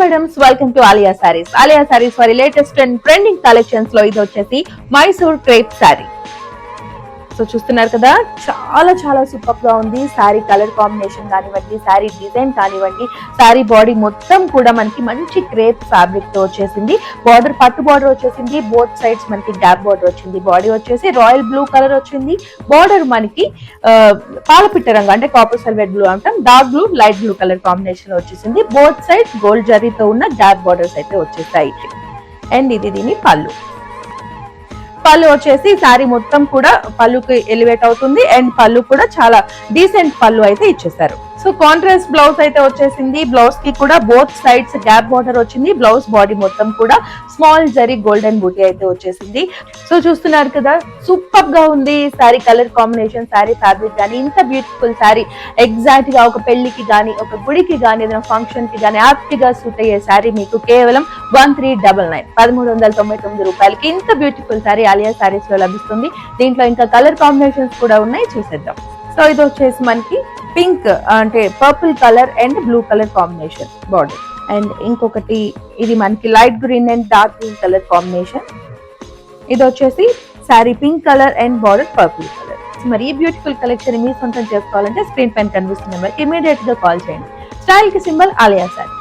Madams welcome to Alia Sarees Alia Sarees వారి latest and trending కలెక్షన్స్లో ఇది వచ్చేసి మైసూర్ క్రేప్ సారీ సో చూస్తున్నారు కదా చాలా చాలా సూపర్గా ఉంది. శారీ కలర్ కాంబినేషన్ కానివ్వండి శారీ డిజైన్ కానివ్వండి శారీ బాడీ మొత్తం కూడా మనకి మంచి క్రేప్ ఫ్యాబ్రిక్తో వచ్చేసింది. బార్డర్ పట్టు బార్డర్ వచ్చేసింది. బోత్ సైడ్స్ మనకి డ్యాప్ బార్డర్ వచ్చింది. బాడీ వచ్చేసి రాయల్ బ్లూ కలర్ వచ్చింది. బార్డర్ మనకి పాలపిట్ట రంగు అంటే కాపర్ సల్వేట్ బ్లూ అంటాం. Dark blue light blue colour combination వచ్చేసింది. బోత్ సైడ్స్ గోల్డ్ జరీతో ఉన్న డార్క్ బార్డర్స్ అయితే వచ్చేసాయి. అండ్ ఇది దీని పళ్ళు. పళ్ళు వచ్చేసి శారీ మొత్తం కూడా పళ్ళుకి ఎలివేట్ అవుతుంది. అండ్ పళ్ళు కూడా చాలా డీసెంట్ పళ్ళు అయితే ఇచ్చేసారు సో కాంట్రాస్ట్ బ్లౌజ్ అయితే వచ్చేసింది. బ్లౌజ్కి కూడా బోత్ సైడ్స్ గ్యాప్ బార్డర్ వచ్చింది. బ్లౌజ్ బాడీ మొత్తం కూడా స్మాల్ జరీ గోల్డెన్ బూటీ అయితే వచ్చేసింది. సో చూస్తున్నారు కదా సూపర్గా ఉంది sari colour combination sari fabric కానీ ఇంత బ్యూటిఫుల్ శారీ ఎగ్జాక్ట్గా ఒక పెళ్ళికి కానీ ఒక గుడికి కానీ ఏదైనా ఫంక్షన్కి కానీ యాప్ట్గా సూట్ అయ్యే శారీ మీకు కేవలం వన్ త్రీ డబల్ నైన్ పదమూడు వందల తొంభై తొమ్మిది రూపాయలకి ఇంత బ్యూటిఫుల్ శారీ ఆలియా శారీస్లో లభిస్తుంది. దీంట్లో ఇంకా కలర్ కాంబినేషన్స్ కూడా ఉన్నాయి. చూసేద్దాం. సో ఇది వచ్చేసి మనకి పింక్ అంటే purple colour and blue colour combination border and ఇంకొకటి ఇది మనకి light green and dark green colour combination. ఇది వచ్చేసి sari pink colour and border purple colour. మరి ఈ బ్యూటిఫుల్ కలెక్షన్ మీ సొంతం చేసుకోవాలంటే స్క్రీన్ పైన కనిపిస్తున్న నెంబర్ ఇమీడియట్గా కాల్ చేయండి. స్టైల్కి సింబల్ ఆలియా సారీ